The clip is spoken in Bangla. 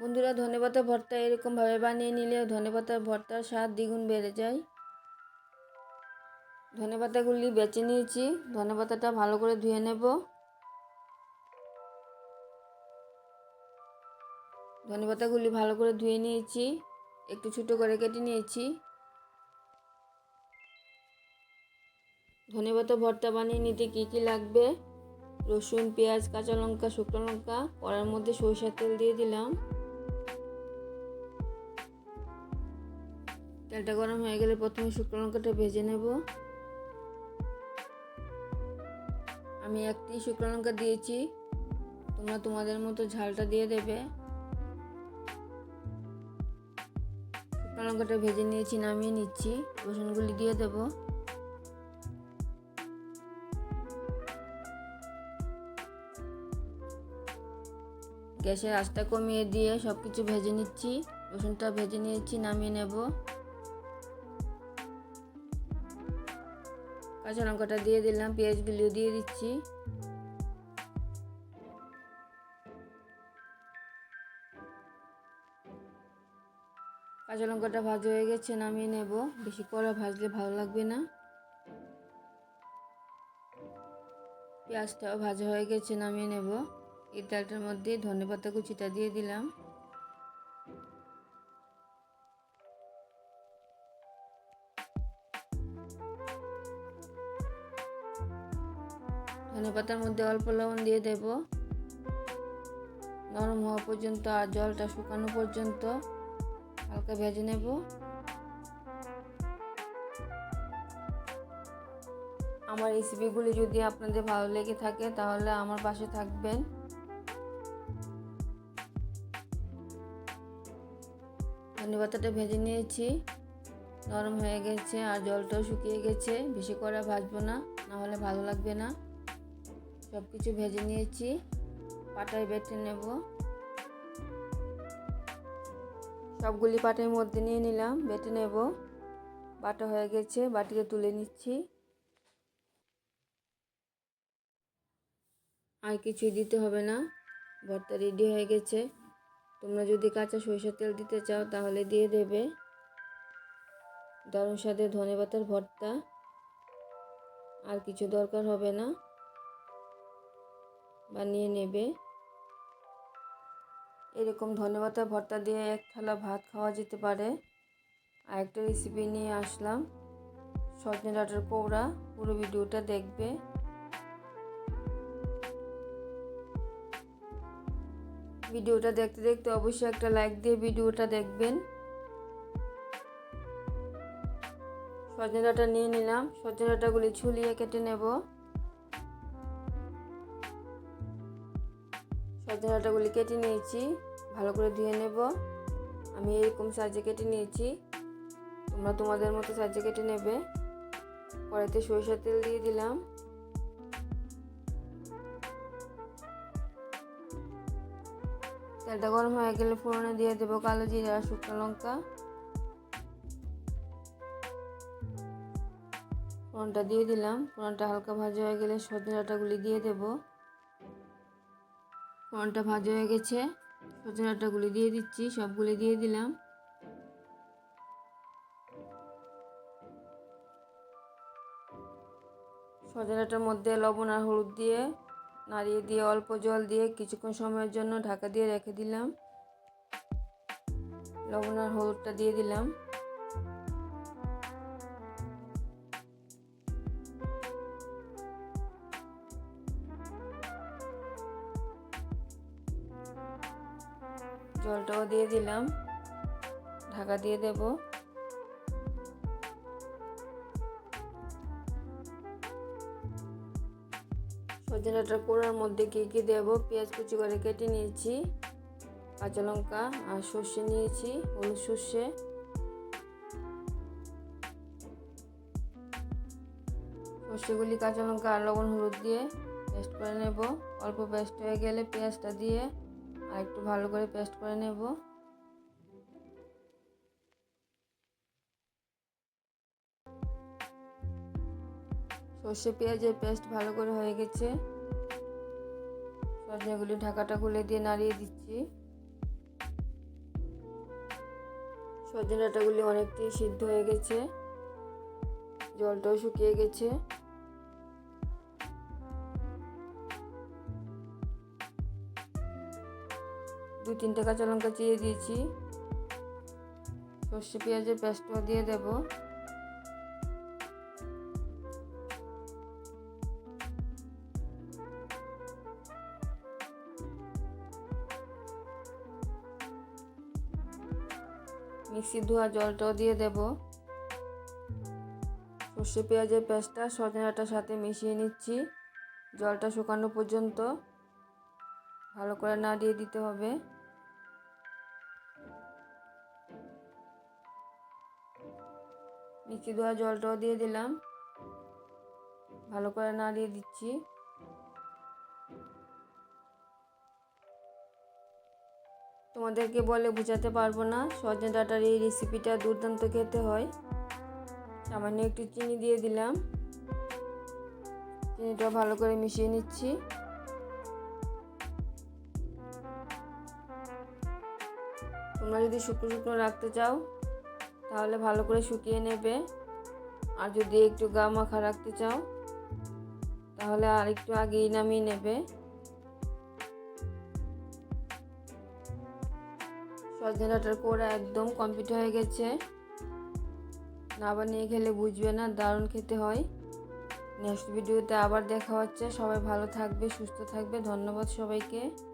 বন্ধুরা, ধনেপাতা ভর্তা এরকমভাবে বানিয়ে নিলে ধনেপাতার ভর্তার স্বাদ দ্বিগুণ বেড়ে যায়। ধনেপাতাগুলি বেছে নিয়েছি। ধনেপাতাটা ভালো করে ধুয়ে নেব। ধনেপাতাগুলি ভালো করে ধুয়ে নিয়েছি। একটু ছোটো করে কেটে নিয়েছি। ধনেপাতা ভর্তা বানিয়ে নিতে কী কী লাগবে? রসুন, পেঁয়াজ, কাঁচা লঙ্কা, শুকনো লঙ্কা, কড়ার মধ্যে সরিষার তেল দিয়ে দিলাম। তেলটা গরম হয়ে গেলে প্রথমে শুকনো লঙ্কাটা ভেজে নেব। আমি একটি শুকনো লঙ্কা দিয়েছি। তোমরা তোমাদের মতো ঝালটা দিয়ে দেবে। শুকনো লঙ্কাটা ভেজে নিয়েছি, নামিয়ে নিচ্ছি। রসুনগুলি দিয়ে দেবো। গ্যাসের আঁচটা কমিয়ে দিয়ে সব কিছু ভেজে নিচ্ছি। রসুনটা ভেজে নিয়েছি, নামিয়ে নেব। কাঁচা লঙ্কাটা দিয়ে দিলাম পেঁয়াজগুলিও দিয়ে দিচ্ছি। কাঁচা লঙ্কাটা ভাজা হয়ে গেছে, নামিয়ে নেব। বেশি কড়া ভাজলে ভালো লাগবে না। পেঁয়াজটাও ভাজা হয়ে গেছে, নামিয়ে নেব। এই তেলটার মধ্যে ধনে পাতা কুচিটা দিয়ে দিলাম। ধনে পাতার মধ্যে অল্প লবণ দিয়ে দেব। নরম হওয়া পর্যন্ত আর জলটা শুকানো পর্যন্ত হালকা ভেজে নেব। আমার রেসিপিগুলি যদি আপনাদের ভালো লেগে থাকে তাহলে আমার পাশে থাকবেন। ধনেপাতাটা ভেজে নিয়েছি। নরম হয়ে গেছে আর জলটাও শুকিয়ে গেছে। বেশি করে ভাজবো না নাহলে ভালো লাগবে না। সব কিছু ভেজে নিয়েছি। পাটায় বেটে নেব। সবগুলি পাটের মধ্যে নিয়ে নিলাম, বেটে নেব। বাটা হয়ে গেছে, বাটিতে তুলে নিচ্ছি। আর কিছুই দিতে হবে না। ভর্তা রেডি হয়ে গেছে। তোমরা যদি কাঁচা সরিষার তেল দিতে চাও, তাহলে দিয়ে দেবে। দারুণ স্বাদে ধনে পাতার ভর্তা। আর কিছু দরকার হবে না। বানিয়ে নেবে। এরকম ধনে পাতা ভর্তা দিয়ে এক থালা ভাত খাওয়া যেতে পারে। আর একটা রেসিপি নিয়ে আসলাম। সজনে ডাটার কৌড়া পুরো ভিডিওটা দেখবে। ভিডিওটা দেখতে দেখতে অবশ্যই একটা লাইক দিয়ে ভিডিওটা দেখবেন। সজনে ডাটা নিয়ে নিলাম। সজনে ডাটাগুলি ছুলিয়ে কেটে নেব। সজনে ডাঁটাগুলি কেটে নিয়েছি। ভালো করে ধুয়ে নেব। আমি এরকম সাইজে কেটে নিয়েছি। তোমরা তোমাদের মতো সাইজে কেটে নেবে। কড়াইতে সরিষার তেল দিয়ে দিলাম। তেলটা গরম হয়ে গেলে ফোড়নে দিয়ে দেবো কালো জিরা শুকনো লঙ্কা। ফোড়নটা দিয়ে দিলাম। ফোড়নটা হালকা ভাজা হয়ে গেলে সজনে ডাঁটাগুলি দিয়ে দেবো। ফোড়নটা ভাজা হয়ে গেছে। সজনে ডাঁটাগুলি দিয়ে দিচ্ছি সবগুলি দিয়ে দিলাম। সজনে ডাঁটার মধ্যে লবণ আর হলুদ দিয়ে নাড়িয়ে দিয়ে অল্প জল দিয়ে কিছুক্ষণ সময়ের জন্য ঢাকা দিয়ে রেখে দিলাম। লবণ আর হলুদটা দিয়ে দিলাম। জলটাও দিয়ে দিলাম। ঢাকা দিয়ে দেবো। সজনাটার কোড়ার মধ্যে কী কী দেবো? পেঁয়াজ কুচি করে কেটে নিয়েছি, কাঁচা লঙ্কা আর সর্ষে নিয়েছি, হলুদ সর্ষে। সর্ষেগুলি কাঁচা লঙ্কা আর লবণ হলুদ দিয়ে পেস্ট করে নেব। অল্প পেস্ট হয়ে গেলে পেঁয়াজটা দিয়ে আর একটু ভালো করে পেস্ট করে নেব। সর্ষে পেঁয়াজের পেস্ট ভালো করে হয়ে গেছে। সজনেগুলি ঢাকাটা খুলে দিয়ে নাড়িয়ে দিচ্ছি। সজনে ডাঁটাগুলি অনেকটাই সিদ্ধ হয়ে গেছে। জলটাও শুকিয়ে গেছে। দু তিনটে কাঁচা লঙ্কা চিড়ে দিয়েছি। সর্ষে পেঁয়াজের পেস্টও দিয়ে দেব। মিক্সি ধোয়া জলটাও দিয়ে দেব। সর্ষে পেঁয়াজের পেস্টটা সজনাটার সাথে মিশিয়ে নিচ্ছি। জলটা শুকানো পর্যন্ত ভালো করে নাড়িয়ে দিতে হবে। মিক্সি ধোয়া জলটাও দিয়ে দিলাম। ভালো করে নাড়িয়ে দিচ্ছি। তোমাদেরকে বলে বোঝাতে পারব না, সজনে ডাটার এই রেসিপিটা দুর্দান্ত খেতে হয়। সামান্য একটু চিনি দিয়ে দিলাম। চিনিটা ভালো করে মিশিয়ে নিচ্ছি। তোমরা যদি শুকনো শুকনো রাখতে চাও, তাহলে ভালো করে শুকিয়ে নেবে। আর যদি একটু গা মাখা রাখতে চাও, তাহলে আর একটু আগেই নামিয়ে নেবে। সজনে ডাঁটার কোড়া একদম কমপ্লিট হয়ে গেছে। না বানিয়ে খেলে বুঝবে না, দারুণ খেতে হয়। নেক্সট ভিডিওতে আবার দেখা হচ্ছে। সবাই ভালো থাকবে, সুস্থ থাকবে। ধন্যবাদ সবাইকে।